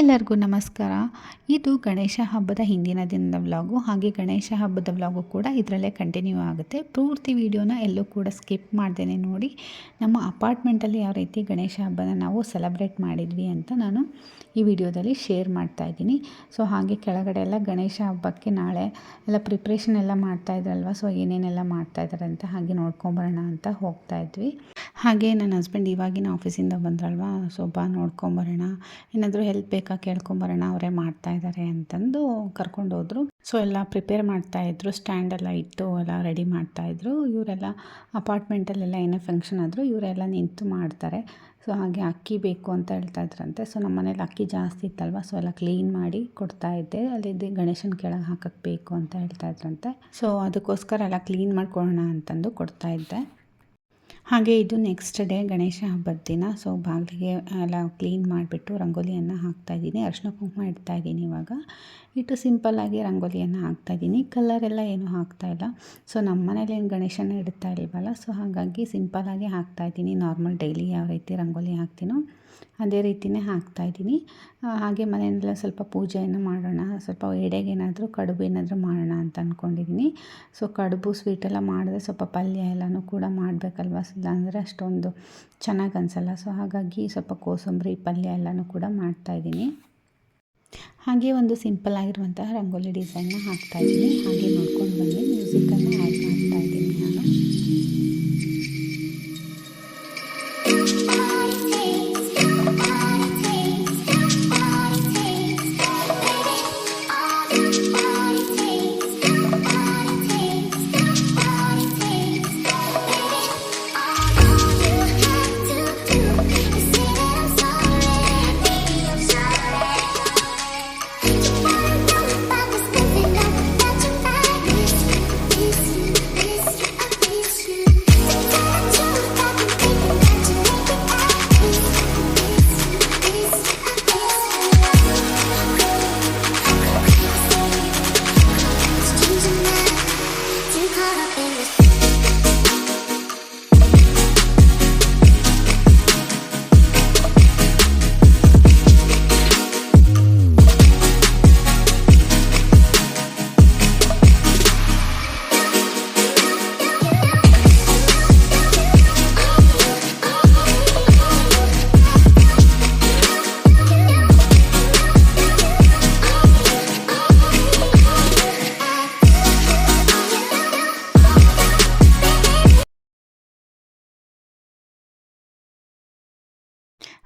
ಎಲ್ಲರಿಗೂ ನಮಸ್ಕಾರ. ಇದು ಗಣೇಶ ಹಬ್ಬದ ಹಿಂದಿನ ದಿನದ ವ್ಲಾಗು. ಹಾಗೆ ಗಣೇಶ ಹಬ್ಬದ ವ್ಲಾಗು ಕೂಡ ಇದರಲ್ಲೇ ಕಂಟಿನ್ಯೂ ಆಗುತ್ತೆ. ಪೂರ್ತಿ ವಿಡಿಯೋನ ಎಲ್ಲೂ ಕೂಡ ಸ್ಕಿಪ್ ಮಾಡ್ದೇನೆ ನೋಡಿ. ನಮ್ಮ ಅಪಾರ್ಟ್ಮೆಂಟಲ್ಲಿ ಯಾವ ರೀತಿ ಗಣೇಶ ಹಬ್ಬನ ನಾವು ಸೆಲೆಬ್ರೇಟ್ ಮಾಡಿದ್ವಿ ಅಂತ ನಾನು ಈ ವಿಡಿಯೋದಲ್ಲಿ ಶೇರ್ ಮಾಡ್ತಾ ಇದ್ದೀನಿ. ಸೊ ಹಾಗೆ ಕೆಳಗಡೆ ಎಲ್ಲ ಗಣೇಶ ಹಬ್ಬಕ್ಕೆ ನಾಳೆ ಎಲ್ಲ ಪ್ರಿಪ್ರೇಷನ್ ಎಲ್ಲ ಮಾಡ್ತಾ ಇದ್ರಲ್ವ? ಸೊ ಏನೇನೆಲ್ಲ ಮಾಡ್ತಾ ಇದ್ದಾರೆ ಅಂತ ಹಾಗೆ ನೋಡ್ಕೊಂಬರೋಣ ಅಂತ ಹೋಗ್ತಾ ಇದ್ವಿ. ಹಾಗೆ ನನ್ನ ಹಸ್ಬೆಂಡ್ ಇವಾಗಿನ ಆಫೀಸಿಂದ ಬಂದ್ರಲ್ವಾ? ಸೊ ಬಾ ನೋಡ್ಕೊಂಬರೋಣ. ಏನಾದರೂ ಹೆಲ್ಪ್ ಬೇಕಾ ಕೇಳ್ಕೊಂಬರೋಣ, ಅವರೇ ಮಾಡ್ತಾ ಇದ್ದಾರೆ ಅಂತಂದು ಕರ್ಕೊಂಡು ಹೋದರು ಸೊ ಎಲ್ಲ ಪ್ರಿಪೇರ್ ಮಾಡ್ತಾ ಇದ್ರು ಸ್ಟ್ಯಾಂಡ್ ಎಲ್ಲ ಇಟ್ಟು ಎಲ್ಲ ರೆಡಿ ಮಾಡ್ತಾ ಇದ್ರು. ಇವರೆಲ್ಲ ಅಪಾರ್ಟ್ಮೆಂಟಲ್ಲೆಲ್ಲ ಏನೇ ಫಂಕ್ಷನ್ ಆದರೂ ಇವರೆಲ್ಲ ನಿಂತು ಮಾಡ್ತಾರೆ. ಸೊ ಹಾಗೆ ಅಕ್ಕಿ ಬೇಕು ಅಂತ ಹೇಳ್ತಾ ಇದ್ರಂತೆ. ಸೊ ನಮ್ಮ ಮನೇಲಿ ಅಕ್ಕಿ ಜಾಸ್ತಿ ಇತ್ತಲ್ವ? ಸೊ ಎಲ್ಲ ಕ್ಲೀನ್ ಮಾಡಿ ಕೊಡ್ತಾ ಇದ್ದೆ. ಅಲ್ಲಿದ್ದು ಗಣೇಶನ ಕೆಳಗೆ ಹಾಕಕ್ಕೆ ಬೇಕು ಅಂತ ಹೇಳ್ತಾ ಇದ್ರಂತೆ. ಸೊ ಅದಕ್ಕೋಸ್ಕರ ಎಲ್ಲ ಕ್ಲೀನ್ ಮಾಡ್ಕೊಳ್ಳೋಣ ಅಂತಂದು ಕೊಡ್ತಾ ಇದ್ದೆ. ಹಾಗೆ ಇದು ನೆಕ್ಸ್ಟ್ ಡೇ ಗಣೇಶ ಹಬ್ಬದ ದಿನ ಸೊ ಬಾಗಿಲಿಗೆ ಎಲ್ಲ ಕ್ಲೀನ್ ಮಾಡಿಬಿಟ್ಟು ರಂಗೋಲಿಯನ್ನು ಹಾಕ್ತಾಯಿದ್ದೀನಿ ಅರಿಶಿನ ಕುಂಕುಮ ಇಡ್ತಾಯಿದ್ದೀನಿ ಇವಾಗ. ಇಟ್ಟು ಸಿಂಪಲ್ಲಾಗಿ ರಂಗೋಲಿಯನ್ನು ಹಾಕ್ತಾಯಿದ್ದೀನಿ ಕಲರೆಲ್ಲ ಏನೂ ಹಾಕ್ತಾಯಿಲ್ಲ ಸೊ ನಮ್ಮ ಮನೇಲಿ ಏನು ಗಣೇಶನ ಇಡ್ತಾ ಇಲ್ವಲ್ಲ ಸೊ ಹಾಗಾಗಿ ಸಿಂಪಲ್ಲಾಗಿ ಹಾಕ್ತಾಯಿದ್ದೀನಿ ನಾರ್ಮಲ್ ಡೈಲಿ ಯಾವ ರೀತಿ ರಂಗೋಲಿ ಹಾಕ್ತೀನೋ ಅದೇ ರೀತಿಯೇ ಹಾಕ್ತಾಯಿದ್ದೀನಿ ಹಾಗೆ ಮನೆಯಲ್ಲೆಲ್ಲ ಸ್ವಲ್ಪ ಪೂಜೆಯನ್ನು ಮಾಡೋಣ, ಸ್ವಲ್ಪ ಏನಾದರೂ ಕಡುಬು ಏನಾದರೂ ಮಾಡೋಣ ಅಂತ ಅಂದ್ಕೊಂಡಿದ್ದೀನಿ ಸೊ ಕಡುಬು ಸ್ವೀಟೆಲ್ಲ ಮಾಡಿದ್ರೆ ಸ್ವಲ್ಪ ಪಲ್ಯ ಎಲ್ಲನೂ ಕೂಡ ಮಾಡಬೇಕಲ್ವ? ಇಲ್ಲಾಂದರೆ ಅಷ್ಟೊಂದು ಚೆನ್ನಾಗಿ ಅನಿಸಲ್ಲ. ಸೊ ಹಾಗಾಗಿ ಸ್ವಲ್ಪ ಕೋಸಂಬರಿ, ಪಲ್ಯ ಎಲ್ಲನೂ ಕೂಡ ಮಾಡ್ತಾಯಿದ್ದೀನಿ ಹಾಗೆ ಒಂದು ಸಿಂಪಲ್ ಆಗಿರುವಂತಹ ರಂಗೋಲಿ ಡಿಸೈನ್ನ ಹಾಕ್ತಾಯಿದ್ದೀನಿ ಹಾಗೆ ನೋಡ್ಕೊಂಡು ಬಂದು ಮ್ಯೂಸಿಕನ್ನು ಆ್ಯಡ್ ಮಾಡ್ತಾಯಿದ್ದೀನಿ ನಾನು.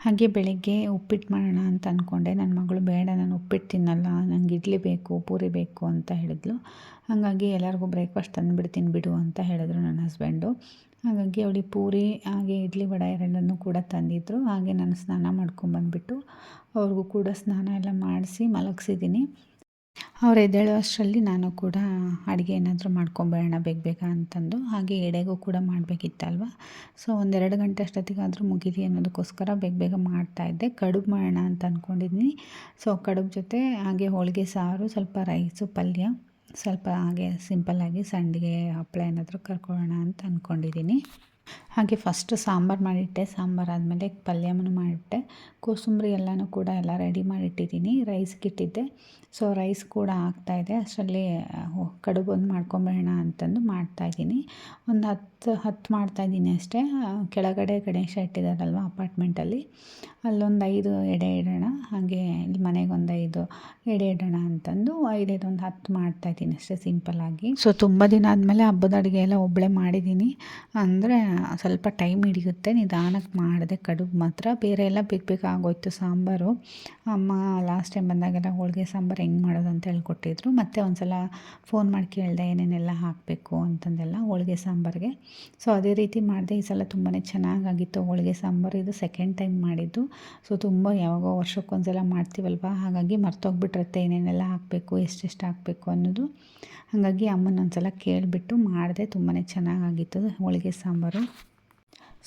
ಹಾಗೆ ಬೆಳಗ್ಗೆ ಉಪ್ಪಿಟ್ಟು ಮಾಡೋಣ ಅಂತ ಅಂದ್ಕೊಂಡೆ ನನ್ನ ಮಗಳು, ಬೇಡ, ನಾನು ಉಪ್ಪಿಟ್ಟು ತಿನ್ನಲ್ಲ. ನಂಗೆ ಇಡ್ಲಿ ಬೇಕು, ಪೂರಿ ಬೇಕು ಅಂತ ಹೇಳಿದ್ಲು. ಹಾಗಾಗಿ ಎಲ್ಲರಿಗೂ ಬ್ರೇಕ್ಫಾಸ್ಟ್ ತಂದುಬಿಡ್ತೀನಿ ಬಿಡು ಅಂತ ಹೇಳಿದ್ರು ನನ್ನ ಹಸ್ಬೆಂಡು ಹಾಗಾಗಿ ಅವಳಿಗೆ ಪೂರಿ, ಹಾಗೆ ಇಡ್ಲಿ ವಡೆ ಎರಡನ್ನು ಕೂಡ ತಂದಿದ್ದರು ಹಾಗೆ ನಾನು ಸ್ನಾನ ಮಾಡ್ಕೊಂಬಂದ್ಬಿಟ್ಟು ಅವ್ರಿಗೂ ಕೂಡ ಸ್ನಾನ ಎಲ್ಲ ಮಾಡಿಸಿ ಮಲಗಿಸಿದ್ದೀನಿ. ಅವ್ರು ಎದ್ದೇಳೋ ಅಷ್ಟರಲ್ಲಿ ನಾನು ಕೂಡ ಅಡುಗೆ ಏನಾದರೂ ಮಾಡ್ಕೊಂಬೇಡೋಣ ಬೇಗ ಬೇಗ ಅಂತಂದು, ಹಾಗೆ ಎಡೆಗೂ ಕೂಡ ಮಾಡಬೇಕಿತ್ತಲ್ವ? ಸೊ ಒಂದೆರಡು ಗಂಟೆ ಅಷ್ಟೊತ್ತಿಗಾದರೂ ಮುಗಿದಿ ಅನ್ನೋದಕ್ಕೋಸ್ಕರ ಬೇಗ ಬೇಗ ಮಾಡ್ತಾಯಿದ್ದೆ ಕಡುಬು ಮಾಡೋಣ ಅಂತ ಅಂದ್ಕೊಂಡಿದ್ದೀನಿ ಸೊ ಕಡುಬು ಜೊತೆ ಹಾಗೆ ಹೋಳಿಗೆ ಸಾರು, ಸ್ವಲ್ಪ ರೈಸು, ಪಲ್ಯ, ಸ್ವಲ್ಪ ಹಾಗೆ ಸಿಂಪಲ್ಲಾಗಿ ಸಂಡಿಗೆ ಹಪ್ಪಳ ಏನಾದರೂ ಕರ್ಕೊಳ್ಳೋಣ ಅಂತ ಅಂದ್ಕೊಂಡಿದ್ದೀನಿ ಹಾಗೆ ಫಸ್ಟ್ ಸಾಂಬಾರು ಮಾಡಿಟ್ಟೆ, ಸಾಂಬಾರು ಆದಮೇಲೆ ಪಲ್ಯವನ್ನು ಮಾಡಿಟ್ಟೆ. ಕೋಸಂಬರಿ ಎಲ್ಲನೂ ಕೂಡ ಎಲ್ಲ ರೆಡಿ ಮಾಡಿಟ್ಟಿದ್ದೀನಿ ರೈಸ್ಗೆ ಇಟ್ಟಿದ್ದೆ ಸೊ ರೈಸ್ ಕೂಡ ಆಗ್ತಾಯಿದೆ ಅಷ್ಟರಲ್ಲಿ ಕಡುಬು ಒಂದು ಮಾಡ್ಕೊಂಬೇಡ ಅಂತಂದು ಮಾಡ್ತಾಯಿದ್ದೀನಿ ಒಂದು ಹತ್ತು ಹತ್ತು ಮಾಡ್ತಾಯಿದ್ದೀನಿ ಅಷ್ಟೇ. ಕೆಳಗಡೆ ಗಣೇಶ ಇಟ್ಟಿದ್ದಾರಲ್ವ ಅಪಾರ್ಟ್ಮೆಂಟಲ್ಲಿ ಅಲ್ಲೊಂದು ಐದು ಎಡೆ ಇಡೋಣ. ಹಾಗೆ ಇಲ್ಲಿ ಮನೆಗೊಂದು ಐದು ಎಡೆ ಇಡೋಣ ಅಂತಂದು ಐದೈದು ಒಂದು ಹತ್ತು ಮಾಡ್ತಾಯಿದ್ದೀನಿ ಅಷ್ಟೇ ಸಿಂಪಲ್ಲಾಗಿ ಸೊ ತುಂಬ ದಿನ ಆದಮೇಲೆ ಹಬ್ಬದ ಅಡುಗೆ ಎಲ್ಲ ಒಬ್ಬಳೇ ಮಾಡಿದ್ದೀನಿ. ಅಂದರೆ ಸ್ವಲ್ಪ ಟೈಮ್ ಹಿಡಿಯುತ್ತೆ, ನಿಧಾನಕ್ಕೆ ಮಾಡಿದೆ. ಕಡುಬು ಮಾತ್ರ. ಬೇರೆ ಎಲ್ಲ ಬೇಗ ಬೇಗ ಸಾಂಬಾರು. ಅಮ್ಮ ಲಾಸ್ಟ್ ಟೈಮ್ ಬಂದಾಗೆಲ್ಲ ಹೋಳಿಗೆ ಸಾಂಬಾರು ಹೆಂಗೆ ಮಾಡೋದು ಅಂತ ಹೇಳ್ಕೊಟ್ಟಿದ್ರು. ಮತ್ತು ಒಂದು ಸಲ ಫೋನ್ ಮಾಡಿ ಕೇಳಿದೆ, ಏನೇನೆಲ್ಲ ಹಾಕಬೇಕು ಅಂತಂದೆಲ್ಲ ಹೋಳಿಗೆ ಸಾಂಬಾರಿಗೆ. ಸೊ ಅದೇ ರೀತಿ ಮಾಡಿದೆ. ಈ ಸಲ ತುಂಬಾ ಚೆನ್ನಾಗಾಗಿತ್ತು ಹೋಳಿಗೆ ಸಾಂಬಾರು. ಇದು ಸೆಕೆಂಡ್ ಟೈಮ್ ಮಾಡಿದ್ದು. ಸೊ ತುಂಬ ಯಾವಾಗೋ ವರ್ಷಕ್ಕೊಂದು ಸಲ ಮಾಡ್ತೀವಲ್ವ? ಹಾಗಾಗಿ ಮರ್ತೋಗ್ಬಿಟ್ಟಿರುತ್ತೆ ಏನೇನೆಲ್ಲ ಹಾಕಬೇಕು, ಎಷ್ಟೆಷ್ಟು ಹಾಕಬೇಕು ಅನ್ನೋದು. ಹಾಗಾಗಿ ಅಮ್ಮನ ಒಂದು ಸಲ ಕೇಳಿಬಿಟ್ಟು ಮಾಡಿದೆ. ತುಂಬಾ ಚೆನ್ನಾಗಾಗಿತ್ತು ಹೋಳಿಗೆ ಸಾಂಬಾರು.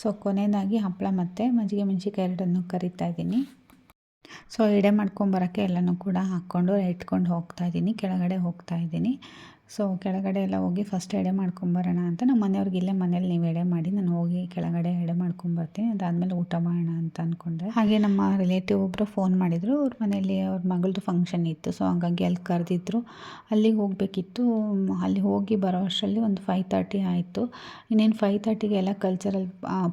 ಸೊ ಕೊನೆಯದಾಗಿ ಹಪ್ಪಳ ಮತ್ತು ಮಜ್ಜಿಗೆ ಮೆಣಸಿಕಾಯಿ ಎರಡನ್ನು ಕರಿತಾ ಇದ್ದೀನಿ. ಸೊ ಎಡೆ ಮಾಡ್ಕೊಂಬರೋಕ್ಕೆ ಎಲ್ಲನೂ ಕೂಡ ಹಾಕ್ಕೊಂಡು ಇಟ್ಕೊಂಡು ಹೋಗ್ತಾ ಇದ್ದೀನಿ, ಕೆಳಗಡೆ ಹೋಗ್ತಾ ಇದ್ದೀನಿ. ಸೊ ಕೆಳಗಡೆ ಎಲ್ಲ ಹೋಗಿ ಫಸ್ಟ್ ಎಡೆ ಮಾಡ್ಕೊಂಬರೋಣ ಅಂತ. ನಮ್ಮ ಮನೆಯವ್ರಿಗೆ ಇಲ್ಲೇ ಮನೇಲಿ ನೀವು ಎಡೆ ಮಾಡಿ, ನಾನು ಹೋಗಿ ಕೆಳಗಡೆ ಎಡೆ ಮಾಡ್ಕೊಂಬರ್ತೀನಿ ಅದಾದಮೇಲೆ ಊಟ ಮಾಡೋಣ ಅಂತ ಅಂದ್ಕೊಂಡೆ ಹಾಗೆ ನಮ್ಮ ರಿಲೇಟಿವ್ ಒಬ್ಬರು ಫೋನ್ ಮಾಡಿದರು. ಅವ್ರ ಮನೇಲಿ ಅವ್ರ ಮಗಳದು ಫಂಕ್ಷನ್ ಇತ್ತು. ಸೊ ಹಂಗಾಗಿ ಅಲ್ಲಿ ಕರೆದಿದ್ರು. ಅಲ್ಲಿಗೆ ಹೋಗಬೇಕಿತ್ತು. ಅಲ್ಲಿ ಹೋಗಿ ಬರೋ ಅಷ್ಟರಲ್ಲಿ ಒಂದು ಫೈವ್ ತರ್ಟಿ ಆಯಿತು. ಇನ್ನೇನು ಫೈವ್ ತರ್ಟಿಗೆ ಎಲ್ಲ ಕಲ್ಚರಲ್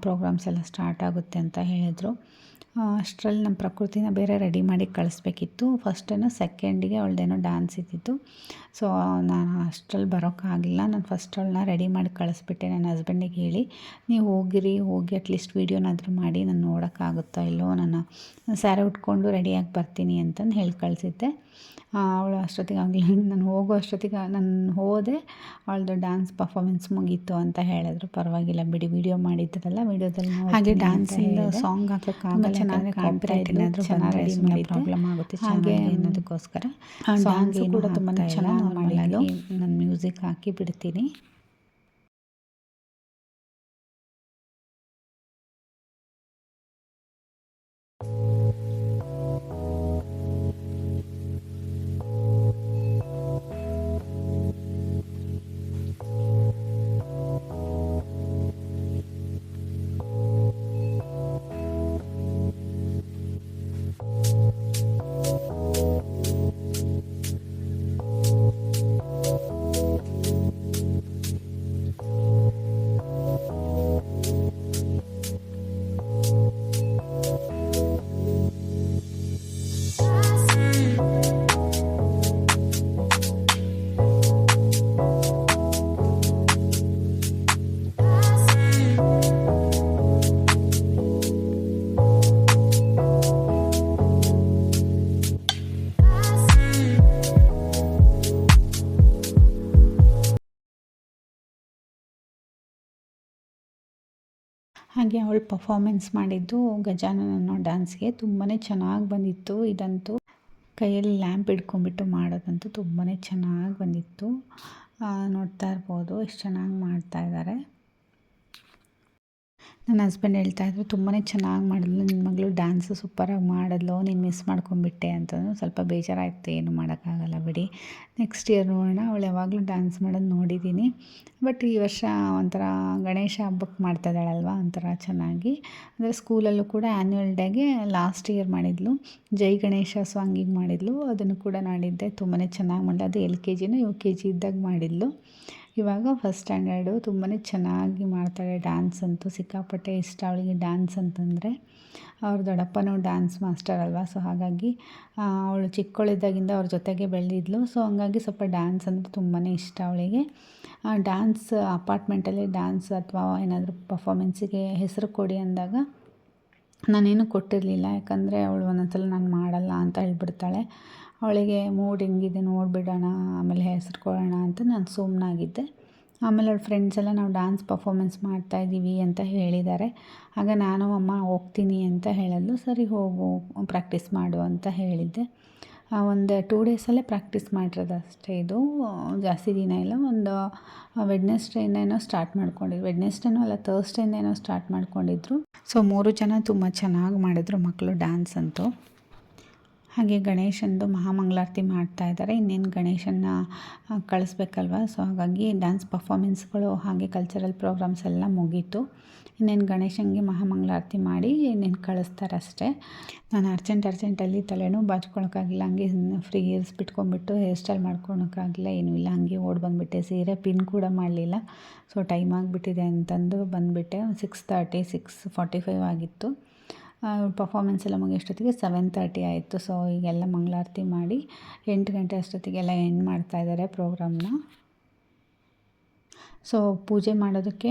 ಪ್ರೋಗ್ರಾಮ್ಸ್ ಎಲ್ಲ ಸ್ಟಾರ್ಟ್ ಆಗುತ್ತೆ ಅಂತ ಹೇಳಿದರು. ಅಷ್ಟರಲ್ಲಿ ನಮ್ಮ ಪ್ರಕೃತಿನ ಬೇರೆ ರೆಡಿ ಮಾಡಿ ಕಳಿಸ್ಬೇಕಿತ್ತು. ಫಸ್ಟೇನೋ ಸೆಕೆಂಡಿಗೆ ಅವಳದೇನೋ ಡ್ಯಾನ್ಸ್ ಇದ್ದಿತ್ತು ಸೊ ನಾನು ಅಷ್ಟರಲ್ಲಿ ಬರೋಕ್ಕಾಗಲಿಲ್ಲ ನಾನು ಫಸ್ಟ್ ಅವಳನ್ನ ರೆಡಿ ಮಾಡಿ ಕಳಿಸ್ಬಿಟ್ಟೆ. ನನ್ನ ಹಸ್ಬೆಂಡಿಗೆ ಹೇಳಿ ನೀವು ಹೋಗಿರಿ ಹೋಗಿ ಅಟ್ಲೀಸ್ಟ್ ವೀಡಿಯೋನಾದರೂ ಮಾಡಿ ನಾನು ನೋಡೋಕ್ಕಾಗುತ್ತಾ ಇಲ್ಲೋ ನಾನು ಸ್ಯಾರಿ ಉಟ್ಕೊಂಡು ರೆಡಿಯಾಗಿ ಬರ್ತೀನಿ ಅಂತಂದು ಹೇಳಿ ಕಳಿಸಿದ್ದೆ. ಅವಳು ಅಷ್ಟೊತ್ತಿಗೆ ಆಗಲಿ ನಾನು ಹೋಗೋ ಅಷ್ಟೊತ್ತಿಗೆ ನಾನು ಹೋದೆ. ಅವಳದು ಡ್ಯಾನ್ಸ್ ಪರ್ಫಾಮೆನ್ಸ್ ಮುಗೀತು ಅಂತ ಹೇಳಿದ್ರು. ಪರವಾಗಿಲ್ಲ ಬಿಡಿ ವಿಡಿಯೋ ಮಾಡಿದ್ರಲ್ಲ ವಿಡಿಯೋದಲ್ಲಿ ಹಾಗೆ ಡ್ಯಾನ್ಸಿಂದ ಸಾಂಗ್ ಹಾಕೋಕ್ಕಾಗಲ್ಲ ಚೆನ್ನಾಗಿ ಕಾಪಿರೈಟ್ ಏನಾದರೂ ಚೆನ್ನಾಗಿ ಪ್ರಾಬ್ಲಮ್ ಆಗುತ್ತೆ ಹಾಗೆ ಅನ್ನೋದಕ್ಕೋಸ್ಕರ. ಸಾಂಗ್ಸ್ ಕೂಡ ತುಂಬಾ ಚೆನ್ನಾಗಿ ಮಾಡಲು ನಾನು ಮ್ಯೂಸಿಕ್ ಹಾಕಿ ಬಿಡ್ತೀನಿ. ಹಾಗೆ ಅವಳು ಪರ್ಫಾಮೆನ್ಸ್ ಮಾಡಿದ್ದು ಗಜಾನನ ಅನ್ನೋ ಡ್ಯಾನ್ಸ್ಗೆ ತುಂಬಾ ಚೆನ್ನಾಗಿ ಬಂದಿತ್ತು. ಇದಂತೂ ಕೈಯಲ್ಲಿ ಲ್ಯಾಂಪ್ ಹಿಡ್ಕೊಂಬಿಟ್ಟು ಮಾಡೋದಂತೂ ತುಂಬಾ ಚೆನ್ನಾಗಿ ಬಂದಿತ್ತು. ನೋಡ್ತಾ ಇರ್ಬೋದು, ಎಷ್ಟು ಚೆನ್ನಾಗಿ ಮಾಡ್ತಾಯಿದ್ದಾರೆ ನನ್ನ ಹಸ್ಬೆಂಡ್ ಹೇಳ್ತಾ ಇದ್ರು ತುಂಬಾ ಚೆನ್ನಾಗಿ ಮಾಡಿದ್ಲು ನಿನ್ನ ಮಗಳು ಡ್ಯಾನ್ಸು ಸೂಪರಾಗಿ ಮಾಡಿದ್ಲು, ನೀನು ಮಿಸ್ ಮಾಡ್ಕೊಂಬಿಟ್ಟೆ ಅಂತಂದು ಸ್ವಲ್ಪ ಬೇಜಾರಾಯಿತು, ಏನು ಮಾಡೋಕ್ಕಾಗಲ್ಲ ಬಿಡಿ. ನೆಕ್ಸ್ಟ್ ಇಯರ್ ನೋಡೋಣ, ಅವಳು ಯಾವಾಗಲೂ ಡ್ಯಾನ್ಸ್ ಮಾಡೋದು ನೋಡಿದ್ದೀನಿ. ಬಟ್ ಈ ವರ್ಷ ಒಂಥರ ಗಣೇಶ ಹಬ್ಬಕ್ಕೆ ಮಾಡ್ತಾ ಇದ್ದಾಳಲ್ವ, ಒಂಥರ ಚೆನ್ನಾಗಿ. ಅಂದರೆ ಸ್ಕೂಲಲ್ಲೂ ಕೂಡ ಆ್ಯನ್ಯುವಲ್ ಡೇಗೆ ಲಾಸ್ಟ್ ಇಯರ್ ಮಾಡಿದ್ಲು. ಜೈ ಗಣೇಶ ಸಾಂಗಿಗೆ ಮಾಡಿದ್ಲು. ಅದನ್ನು ಕೂಡ ನಾಡಿದ್ದೆ ತುಂಬಾ ಚೆನ್ನಾಗಿ ಮಾಡಿದ್ಲು. ಅದು ಎಲ್ ಕೆ ಜಿನೂ ಯು ಕೆ ಜಿ ಇದ್ದಾಗ ಮಾಡಿದ್ಲು. ಇವಾಗ ಫಸ್ಟ್ ಸ್ಟ್ಯಾಂಡರ್ಡು ತುಂಬಾ ಚೆನ್ನಾಗಿ ಮಾಡ್ತಾಳೆ ಡ್ಯಾನ್ಸ್ ಅಂತೂ. ಸಿಕ್ಕಾಪಟ್ಟೆ ಇಷ್ಟ ಅವಳಿಗೆ ಡ್ಯಾನ್ಸ್ ಅಂತಂದರೆ. ಅವ್ರ ದೊಡ್ಡಪ್ಪನೂ ಡ್ಯಾನ್ಸ್ ಮಾಸ್ಟರ್ ಅಲ್ವಾ? ಸೊ ಹಾಗಾಗಿ ಅವಳು ಚಿಕ್ಕವಳಿದ್ದಾಗಿಂದ ಅವ್ರ ಜೊತೆಗೆ ಬೆಳೆದಿದ್ಲು. ಸೊ ಹಂಗಾಗಿ ಸ್ವಲ್ಪ ಡ್ಯಾನ್ಸ್ ಅಂದರೆ ತುಂಬಾ ಇಷ್ಟ ಅವಳಿಗೆ. ಡ್ಯಾನ್ಸ್ ಅಪಾರ್ಟ್ಮೆಂಟಲ್ಲಿ ಡ್ಯಾನ್ಸ್ ಅಥವಾ ಏನಾದರೂ ಪರ್ಫಾಮೆನ್ಸಿಗೆ ಹೆಸರು ಕೊಡಿ ಅಂದಾಗ ನಾನೇನು ಕೊಟ್ಟಿರಲಿಲ್ಲ, ಯಾಕಂದರೆ ಅವಳು ಒಂದೊಂದ್ಸಲ ನಾನು ಮಾಡಲ್ಲ ಅಂತ ಹೇಳ್ಬಿಡ್ತಾಳೆ. ಅವಳಿಗೆ ಮೂಡ್ ಹೆಂಗಿದೆ ನೋಡಿಬಿಡೋಣ, ಆಮೇಲೆ ಹೆಸ್ರು ಕೊಡೋಣ ಅಂತ ನಾನು ಸುಮ್ಮನಾಗಿದ್ದೆ ಆಮೇಲೆ ಅವ್ಳ ಫ್ರೆಂಡ್ಸ್ ಎಲ್ಲ ನಾವು ಡ್ಯಾನ್ಸ್ ಪರ್ಫಾಮೆನ್ಸ್ ಮಾಡ್ತಾಯಿದ್ದೀವಿ ಅಂತ ಹೇಳಿದ್ದಾರೆ. ಆಗ ನಾನು, ಅಮ್ಮ, ಹೋಗ್ತೀನಿ ಅಂತ ಹೇಳಿದ್ಲು. ಸರಿ, ಹೋಗು ಪ್ರಾಕ್ಟೀಸ್ ಮಾಡು ಅಂತ ಹೇಳಿದ್ದೆ. ಒಂದು ಟೂ ಡೇಸಲ್ಲೇ ಪ್ರಾಕ್ಟೀಸ್ ಮಾಡಿರೋದು ಅಷ್ಟೇ ಇದು. ಜಾಸ್ತಿ ದಿನ ಇಲ್ಲ, ಒಂದು ವೆಡ್ನೆಸ್ಡೇನೇನೋ ಸ್ಟಾರ್ಟ್ ಮಾಡ್ಕೊಂಡಿದ್ರು. ವೆಡ್ನೆಸ್ಡೇನೋ ಅಲ್ಲ ತರ್ಸ್ಡೇನೇನೋ ಸ್ಟಾರ್ಟ್ ಮಾಡ್ಕೊಂಡಿದ್ರು. ಸೊ ಮೂರು ಜನ ತುಂಬ ಚೆನ್ನಾಗಿ ಮಾಡಿದ್ರು ಮಕ್ಕಳು ಡ್ಯಾನ್ಸ್ ಅಂತೂ. ಹಾಗೆ ಗಣೇಶಂದು ಮಹಾಮಂಗಳಾರತಿ ಮಾಡ್ತಾ ಇದ್ದಾರೆ. ಇನ್ನೇನು ಗಣೇಶನ್ನ ಕಳಿಸ್ಬೇಕಲ್ವ? ಸೊ ಹಾಗಾಗಿ ಡ್ಯಾನ್ಸ್ ಪರ್ಫಾಮೆನ್ಸ್ಗಳು ಹಾಗೆ ಕಲ್ಚರಲ್ ಪ್ರೋಗ್ರಾಮ್ಸ್ ಎಲ್ಲ ಮುಗೀತು. ಇನ್ನೇನು ಗಣೇಶನಿಗೆ ಮಹಾಮಂಗಳಾರತಿ ಮಾಡಿ ಇನ್ನೇನು ಕಳಿಸ್ತಾರೆ ಅಷ್ಟೇ ನಾನು ಅರ್ಜೆಂಟ್ ಅರ್ಜೆಂಟಲ್ಲಿ ತಲೆನೂ ಬಾಚ್ಕೊಳಕ್ಕಾಗಿಲ್ಲ. ಹಂಗೆ ಫ್ರೀ ಇಯರ್ಸ್ ಬಿಟ್ಕೊಂಡ್ಬಿಟ್ಟು ಹೇರ್ ಸ್ಟೈಲ್ ಮಾಡ್ಕೊಳಕ್ಕಾಗಿಲ್ಲ, ಏನೂ ಇಲ್ಲ. ಹಂಗೆ ಓಡ್ ಬಂದುಬಿಟ್ಟೆ. ಸೀರೆ ಪಿನ್ ಕೂಡ ಮಾಡಲಿಲ್ಲ. ಸೊ ಟೈಮ್ ಆಗಿಬಿಟ್ಟಿದೆ ಅಂತಂದು ಬಂದುಬಿಟ್ಟೆ. Six thirty six forty five ಆಗಿತ್ತು. ಪರ್ಫಾಮೆನ್ಸ್ ಎಲ್ಲ ಮುಗಿಯೋಷ್ಟೊತ್ತಿಗೆ ಸೆವೆನ್ ತರ್ಟಿ ಆಯಿತು. ಸೊ ಈಗೆಲ್ಲ ಮಂಗಳಾರತಿ ಮಾಡಿ ಎಂಟು ಗಂಟೆ ಅಷ್ಟೊತ್ತಿಗೆಲ್ಲ ಎಂಡ್ ಮಾಡ್ತಾಯಿದ್ದಾರೆ ಪ್ರೋಗ್ರಾಮ್ನ ಸೊ ಪೂಜೆ ಮಾಡೋದಕ್ಕೆ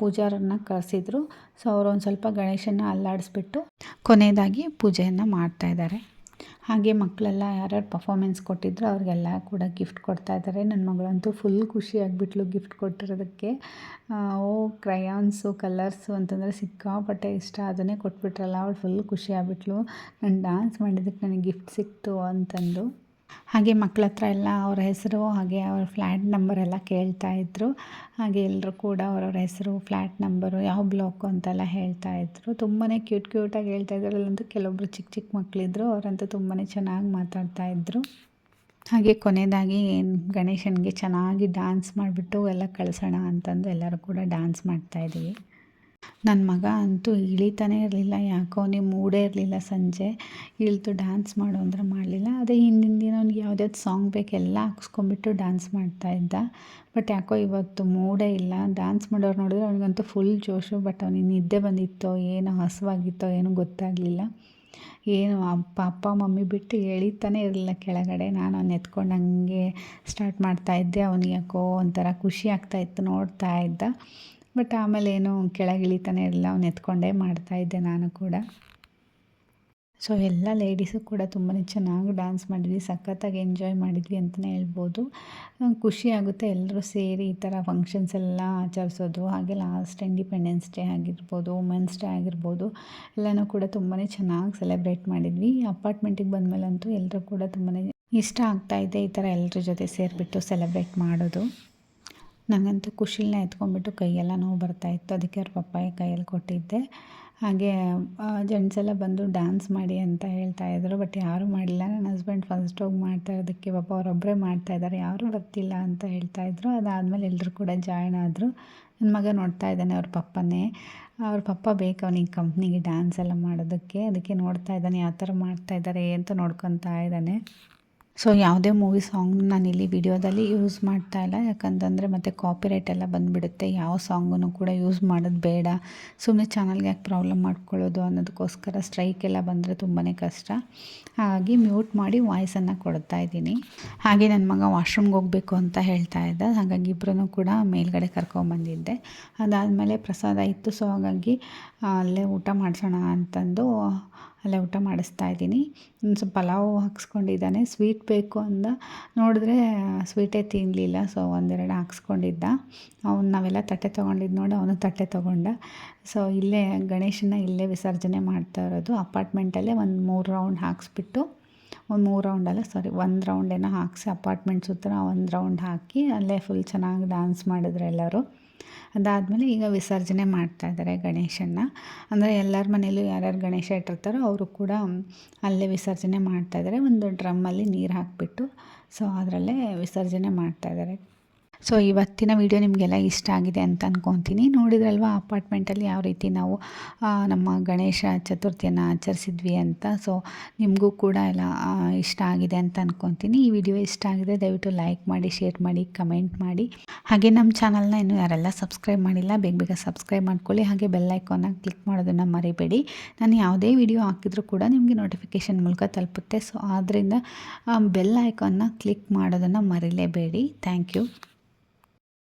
ಪೂಜಾರನ್ನ ಕರೆಸಿದ್ರು. ಸೊ ಅವರು ಒಂದು ಸ್ವಲ್ಪ ಗಣೇಶನ ಅಲ್ಲಾಡಿಸ್ಬಿಟ್ಟು ಕೊನೆಯದಾಗಿ ಪೂಜೆಯನ್ನು ಮಾಡ್ತಾಯಿದ್ದಾರೆ ಹಾಗೆ ಮಕ್ಕಳೆಲ್ಲ ಯಾರ್ಯಾರು ಪರ್ಫಾಮೆನ್ಸ್ ಕೊಟ್ಟಿದ್ರು ಅವ್ರಿಗೆಲ್ಲ ಕೂಡ ಗಿಫ್ಟ್ ಕೊಡ್ತಾ ಇದ್ದಾರೆ. ನನ್ನ ಮಗಳಂತೂ ಫುಲ್ ಖುಷಿಯಾಗಿಬಿಟ್ಲು ಗಿಫ್ಟ್ ಕೊಟ್ಟಿರೋದಕ್ಕೆ. ಓ ಕ್ರಯಾನ್ಸು ಕಲರ್ಸು ಅಂತಂದರೆ ಸಿಕ್ಕಾಪಟ್ಟೆ ಇಷ್ಟ. ಅದನ್ನೇ ಕೊಟ್ಬಿಟ್ರಲ್ಲ, ಅವಳು ಫುಲ್ ಖುಷಿಯಾಗ್ಬಿಟ್ಲು ನಾನು ಡ್ಯಾನ್ಸ್ ಮಾಡಿದ್ದಕ್ಕೆ ನನಗೆ ಗಿಫ್ಟ್ ಸಿಕ್ತು ಅಂತಂದು. ಹಾಗೆ ಮಕ್ಕಳ ಹತ್ರ ಎಲ್ಲ ಅವರ ಹೆಸರು, ಹಾಗೆ ಅವ್ರ ಫ್ಲ್ಯಾಟ್ ನಂಬರ್ ಎಲ್ಲ ಕೇಳ್ತಾ ಇದ್ರು. ಹಾಗೆ ಎಲ್ಲರೂ ಕೂಡ ಅವರವ್ರ ಹೆಸರು ಫ್ಲ್ಯಾಟ್ ನಂಬರು ಯಾವ ಬ್ಲಾಕು ಅಂತೆಲ್ಲ ಹೇಳ್ತಾ ಇದ್ರು. ತುಂಬಾ ಕ್ಯೂಟ್ ಕ್ಯೂಟಾಗಿ ಹೇಳ್ತಾ ಇದ್ರು. ಅಲ್ಲಂತೂ ಕೆಲವೊಬ್ರು ಚಿಕ್ಕ ಚಿಕ್ಕ ಮಕ್ಕಳಿದ್ರು ಅವರಂತೂ ತುಂಬಾ ಚೆನ್ನಾಗಿ ಮಾತಾಡ್ತಾ ಇದ್ರು. ಹಾಗೆ ಕೊನೆಯದಾಗಿ ಗಣೇಶನಿಗೆ ಚೆನ್ನಾಗಿ ಡ್ಯಾನ್ಸ್ ಮಾಡಿಬಿಟ್ಟು ಎಲ್ಲ ಕಳಿಸೋಣ ಅಂತಂದು ಎಲ್ಲರೂ ಕೂಡ ಡ್ಯಾನ್ಸ್ ಮಾಡ್ತಾಯಿದ್ದೀವಿ ನನ್ನ ಮಗ ಅಂತೂ ಇಳಿತಾನೇ ಇರಲಿಲ್ಲ, ಯಾಕೋ ಅವ್ನಿಗೆ ಮೂಡೇ ಇರಲಿಲ್ಲ ಸಂಜೆ. ಇಳಿತು ಡ್ಯಾನ್ಸ್ ಮಾಡು ಅಂದರೆ ಮಾಡಲಿಲ್ಲ. ಅದೇ ಹಿಂದಿನ ದಿನ ಅವ್ನಿಗೆ ಯಾವ್ದ್ಯಾವ್ದು ಸಾಂಗ್ ಬೇಕು ಎಲ್ಲ ಹಾಕ್ಸ್ಕೊಂಬಿಟ್ಟು ಡ್ಯಾನ್ಸ್ ಮಾಡ್ತಾಯಿದ್ದ ಬಟ್ ಯಾಕೋ ಇವತ್ತು ಮೂಡೇ ಇಲ್ಲ. ಡ್ಯಾನ್ಸ್ ಮಾಡೋರು ನೋಡಿದ್ರೆ ಅವನಿಗಂತೂ ಫುಲ್ ಜೋಶು. ಬಟ್ ಅವನಿಗೆ ನಿದ್ದೆ ಬಂದಿತ್ತೋ, ಏನೋ ಹಸುವಾಗಿತ್ತೋ, ಏನೂ ಗೊತ್ತಾಗಲಿಲ್ಲ. ಏನು, ಅಪ್ಪ ಅಪ್ಪ, ಮಮ್ಮಿ ಬಿಟ್ಟು ಎಳಿತಾನೆ ಇರಲಿಲ್ಲ ಕೆಳಗಡೆ. ನಾನು ಅವ್ನು ಎತ್ಕೊಂಡು ಹಂಗೆ ಸ್ಟಾರ್ಟ್ ಮಾಡ್ತಾಯಿದ್ದೆ ಅವನಿಗೆ ಯಾಕೋ ಒಂಥರ ಖುಷಿ ಆಗ್ತಾಯಿತ್ತು ನೋಡ್ತಾ ಇದ್ದ. ಬಟ್ ಆಮೇಲೆ ಏನು ಕೆಳಗೆ ಇಳಿತಾನೆ ಇರಲಿಲ್ಲ ಅವ್ನು ಎತ್ಕೊಂಡೇ ಮಾಡ್ತಾಯಿದ್ದೆ ನಾನು ಕೂಡ. ಸೊ ಎಲ್ಲ ಲೇಡೀಸು ಕೂಡ ತುಂಬಾ ಚೆನ್ನಾಗಿ ಡ್ಯಾನ್ಸ್ ಮಾಡಿದ್ವಿ, ಸಖತ್ತಾಗಿ ಎಂಜಾಯ್ ಮಾಡಿದ್ವಿ ಅಂತಲೇ ಹೇಳ್ಬೋದು. ಖುಷಿ ಆಗುತ್ತೆ ಎಲ್ಲರೂ ಸೇರಿ ಈ ಥರ ಫಂಕ್ಷನ್ಸ್ ಎಲ್ಲ ಆಚರಿಸೋದು, ಹಾಗೆ ಲಾಸ್ಟ್ ಇಂಡಿಪೆಂಡೆನ್ಸ್ ಡೇ ಆಗಿರ್ಬೋದು ವುಮೆನ್ಸ್ ಡೇ ಆಗಿರ್ಬೋದು, ಎಲ್ಲನೂ ಕೂಡ ತುಂಬಾ ಚೆನ್ನಾಗಿ ಸೆಲೆಬ್ರೇಟ್ ಮಾಡಿದ್ವಿ. ಅಪಾರ್ಟ್ಮೆಂಟಿಗೆ ಬಂದಮೇಲಂತೂ ಎಲ್ಲರೂ ಕೂಡ ತುಂಬಾ ಇಷ್ಟ ಆಗ್ತಾಯಿದೆ ಈ ಥರ ಎಲ್ಲರ ಜೊತೆ ಸೇರಿಬಿಟ್ಟು ಸೆಲೆಬ್ರೇಟ್ ಮಾಡೋದು. ನನಗಂತೂ ಖುಷಿಲೇ ಎತ್ಕೊಂಡ್ಬಿಟ್ಟು ಕೈಯೆಲ್ಲ ನೋವು ಬರ್ತಾಯಿತ್ತು ಅದಕ್ಕೆ ಅವ್ರ ಪಪ್ಪಾಯ ಕೈಯಲ್ಲಿ ಕೊಟ್ಟಿದ್ದೆ. ಹಾಗೆ ಜೆಂಟ್ಸ್ ಎಲ್ಲ ಬಂದು ಡ್ಯಾನ್ಸ್ ಮಾಡಿ ಅಂತ ಹೇಳ್ತಾ ಇದ್ರು. ಬಟ್ ಯಾರೂ ಮಾಡಿಲ್ಲ. ನನ್ನ ಹಸ್ಬೆಂಡ್ ಫಸ್ಟ್ ಹೋಗಿ ಮಾಡ್ತಾ ಇರೋದಕ್ಕೆ ಪಾಪ ಅವರೊಬ್ಬರೇ ಮಾಡ್ತಾಯಿದ್ದಾರೆ ಯಾರೂ ಬರ್ತಿಲ್ಲ ಅಂತ ಹೇಳ್ತಾ ಹೇಳ್ತಾಯಿದ್ರು ಅದಾದಮೇಲೆ ಎಲ್ಲರೂ ಕೂಡ ಜಾಯ್ನ್ ಆದರು. ನನ್ನ ಮಗ ನೋಡ್ತಾ ಇದ್ದಾನೆ ಅವ್ರ ಪಪ್ಪನೇ. ಅವ್ರ ಪಪ್ಪ ಬೇಕು ಅವನಿಗೆ ಕಂಪ್ನಿಗೆ ಡ್ಯಾನ್ಸ್ ಎಲ್ಲ ಮಾಡೋದಕ್ಕೆ. ಅದಕ್ಕೆ ನೋಡ್ತಾ ಇದ್ದಾನೆ, ಯಾವ ಥರ ಮಾಡ್ತಾಯಿದ್ದಾರೆ ಅಂತ ನೋಡ್ಕೊತಾ ಇದ್ದಾನೆ. ಸೊ ಯಾವುದೇ ಮೂವಿ ಸಾಂಗ್ ನಾನು ಇಲ್ಲಿ ವಿಡಿಯೋದಲ್ಲಿ ಯೂಸ್ ಮಾಡ್ತಾ ಇಲ್ಲ. ಯಾಕಂತಂದರೆ ಮತ್ತೆ ಕಾಪಿರೈಟ್ ಎಲ್ಲ ಬಂದುಬಿಡುತ್ತೆ. ಯಾವ ಸಾಂಗನ್ನು ಕೂಡ ಯೂಸ್ ಮಾಡೋದು ಬೇಡ. ಸುಮ್ಮನೆ ಚಾನಲ್ಗೆ ಯಾಕೆ ಪ್ರಾಬ್ಲಮ್ ಮಾಡ್ಕೊಳ್ಳೋದು ಅನ್ನೋದಕ್ಕೋಸ್ಕರ ಸ್ಟ್ರೈಕ್ ಎಲ್ಲ ಬಂದರೆ ತುಂಬಾ ಕಷ್ಟ. ಹಾಗಾಗಿ ಮ್ಯೂಟ್ ಮಾಡಿ ವಾಯ್ಸನ್ನು ಕೊಡ್ತಾ ಇದ್ದೀನಿ. ಹಾಗೆ ನನ್ನ ಮಗ ವಾಶ್ರೂಮ್ಗೆ ಹೋಗಬೇಕು ಅಂತ ಹೇಳ್ತಾ ಇದ್ದ. ಹಾಗಾಗಿ ಇಬ್ಬರೂ ಕೂಡ ಮೇಲ್ಗಡೆ ಕರ್ಕೊಂಬಂದಿದ್ದೆ ಅದಾದಮೇಲೆ ಪ್ರಸಾದ ಇತ್ತು. ಸೊ ಹಾಗಾಗಿ, ಅಲ್ಲೇ ಊಟ ಮಾಡಿಸೋಣ ಅಂತಂದು ಅಲ್ಲೇ ಊಟ ಮಾಡಿಸ್ತಾ ಇದ್ದೀನಿ. ಒಂದು ಸ್ವಲ್ಪ ಪಲಾವು ಹಾಕ್ಸ್ಕೊಂಡಿದ್ದಾನೆ. ಸ್ವೀಟ್ ಬೇಕು ಅಂದ. ನೋಡಿದ್ರೆ ಸ್ವೀಟೇ ತಿನ್ನಲಿಲ್ಲ ಸೊ, ಒಂದೆರಡು ಹಾಕ್ಸ್ಕೊಂಡಿದ್ದ. ಅವ್ನು ನಾವೆಲ್ಲ ತಟ್ಟೆ ತೊಗೊಂಡಿದ್ದು ನೋಡಿ ಅವನು ತಟ್ಟೆ ತೊಗೊಂಡ. ಸೊ, ಇಲ್ಲೇ ಗಣೇಶನ ಇಲ್ಲೇ ವಿಸರ್ಜನೆ ಮಾಡ್ತಾ ಇರೋದು. ಅಪಾರ್ಟ್ಮೆಂಟಲ್ಲೇ ಒಂದು ಮೂರು ರೌಂಡ್ ಹಾಕ್ಸ್ಬಿಟ್ಟು, ಒಂದು ಮೂರು ರೌಂಡಲ್ಲ ಸಾರಿ, ಒಂದು ರೌಂಡ್ ಏನೋ ಹಾಕ್ಸಿ ಅಪಾರ್ಟ್ಮೆಂಟ್ ಸುತ್ತ ಒಂದು ರೌಂಡ್ ಹಾಕಿ ಅಲ್ಲೇ ಫುಲ್ ಚೆನ್ನಾಗಿ ಡ್ಯಾನ್ಸ್ ಮಾಡಿದ್ರು ಎಲ್ಲರೂ. ಅದಾದಮೇಲೆ ಈಗ ವಿಸರ್ಜನೆ ಮಾಡ್ತಾಯಿದ್ದಾರೆ ಗಣೇಶನ್ನ. ಅಂದರೆ ಎಲ್ಲರ ಮನೆಯಲ್ಲೂ ಯಾರ್ಯಾರು ಗಣೇಶ ಇಟ್ಟಿರ್ತಾರೋ ಅವರು ಕೂಡ ಅಲ್ಲೇ ವಿಸರ್ಜನೆ ಮಾಡ್ತಾಯಿದ್ದಾರೆ ಒಂದು ಡ್ರಮ್ಮಲ್ಲಿ ನೀರು ಹಾಕಿಬಿಟ್ಟು ಸೊ ಅದರಲ್ಲೇ ವಿಸರ್ಜನೆ ಮಾಡ್ತಾಯಿದ್ದಾರೆ ಸೊ ಇವತ್ತಿನ ವಿಡಿಯೋ ನಿಮಗೆಲ್ಲ ಇಷ್ಟ ಆಗಿದೆ ಅಂತ ಅಂದ್ಕೊತೀನಿ ನೋಡಿದ್ರಲ್ವ, ಅಪಾರ್ಟ್ಮೆಂಟಲ್ಲಿ ಯಾವ ರೀತಿ ನಾವು ನಮ್ಮ ಗಣೇಶ ಚತುರ್ಥಿಯನ್ನು ಆಚರಿಸಿದ್ವಿ ಅಂತ. ಸೊ ನಿಮಗೂ ಕೂಡ ಎಲ್ಲ ಇಷ್ಟ ಆಗಿದೆ ಅಂತ ಅಂದ್ಕೊತೀನಿ ಈ ವಿಡಿಯೋ ಇಷ್ಟ ಆಗಿದೆ ದಯವಿಟ್ಟು ಲೈಕ್ ಮಾಡಿ, ಶೇರ್ ಮಾಡಿ, ಕಮೆಂಟ್ ಮಾಡಿ. ಹಾಗೆ ನಮ್ಮ ಚಾನಲ್ನ ಇನ್ನೂ ಯಾರೆಲ್ಲ ಸಬ್ಸ್ಕ್ರೈಬ್ ಮಾಡಿಲ್ಲ, ಬೇಗ ಬೇಗ ಸಬ್ಸ್ಕ್ರೈಬ್ ಮಾಡ್ಕೊಳ್ಳಿ. ಹಾಗೆ ಬೆಲ್ ಐಕಾನ್ನ ಕ್ಲಿಕ್ ಮಾಡೋದನ್ನು ಮರಿಬೇಡಿ. ನಾನು ಯಾವುದೇ ವಿಡಿಯೋ ಹಾಕಿದರೂ ಕೂಡ ನಿಮಗೆ ನೋಟಿಫಿಕೇಷನ್ ಮೂಲಕ ತಲುಪುತ್ತೆ. ಸೊ ಆದ್ದರಿಂದ ಬೆಲ್ ಐಕಾನ್ನ ಕ್ಲಿಕ್ ಮಾಡೋದನ್ನು ಮರಿಲೇಬೇಡಿ. Thank you.